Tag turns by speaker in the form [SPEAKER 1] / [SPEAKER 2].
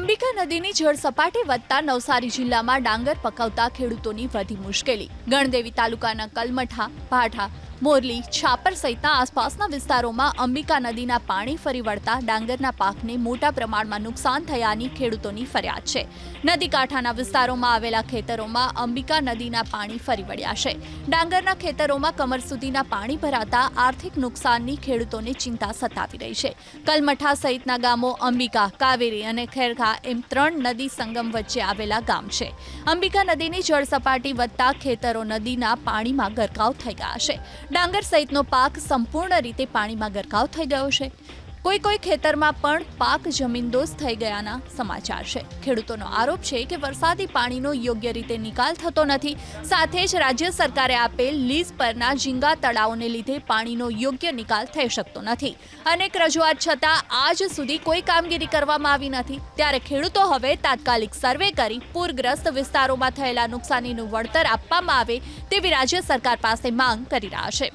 [SPEAKER 1] અંબિકા નદીની જળ સપાટી વધતા નવસારી જિલ્લામાં ડાંગર પકવતા ખેડૂતોની વધી મુશ્કેલી. ગણદેવી તાલુકાના કલમઠા, ભાઠા મોરલી, છાપર સહિતના આસપાસના વિસ્તારોમાં અંબિકા નદીના પાણી ફરી વળતા ડાંગરના પાકને મોટા પ્રમાણમાં નુકસાન થયાની ખેડૂતોની ફરિયાદ છે. નદી કાંઠાના વિસ્તારોમાં આવેલા ખેતરોમાં અંબિકા નદીના પાણી ફરી વળ્યા છે. ડાંગરના ખેતરોમાં કમર સુધીના પાણી ભરાતા આર્થિક નુકસાનની ખેડૂતોને ચિંતા સતાવી રહી છે. કલમઠા સહિતના ગામો અંબિકા, કાવેરી અને ખેરખા એમ ત્રણ નદી સંગમ વચ્ચે આવેલા ગામ છે. અંબિકા નદીની જળ સપાટી વધતા ખેતરો નદીના પાણીમાં ગરકાવ થઈ ગયા છે. ડાંગર સહિતનો પાક સંપૂર્ણ રીતે પાણીમાં ગરકાવ થઈ ગયો છે. કોઈ કોઈ ખેતરમાં પણ પાક જમીનદોસ્ત થઈ ગયાના સમાચાર છે. ખેડૂતોનો આરોપ છે કે વરસાદી પાણીનો યોગ્ય રીતે નિકાલ થતો નથી. સાથે જ રાજ્ય સરકારે આપેલ લીઝ પરના ઝીંગા તળાવોને લીધે પાણીનો યોગ્ય નિકાલ થઈ શકતો નથી. અનેક રજૂઆત છતાં આજ સુધી કોઈ કામગીરી કરવામાં આવી નથી. ત્યારે ખેડૂતો હવે તાત્કાલિક સર્વે કરી પૂરગ્રસ્ત વિસ્તારોમાં થયેલા નુકસાનીનું વળતર આપવામાં આવે તેવી રાજ્ય સરકાર પાસે માંગ કરી રહ્યા છે.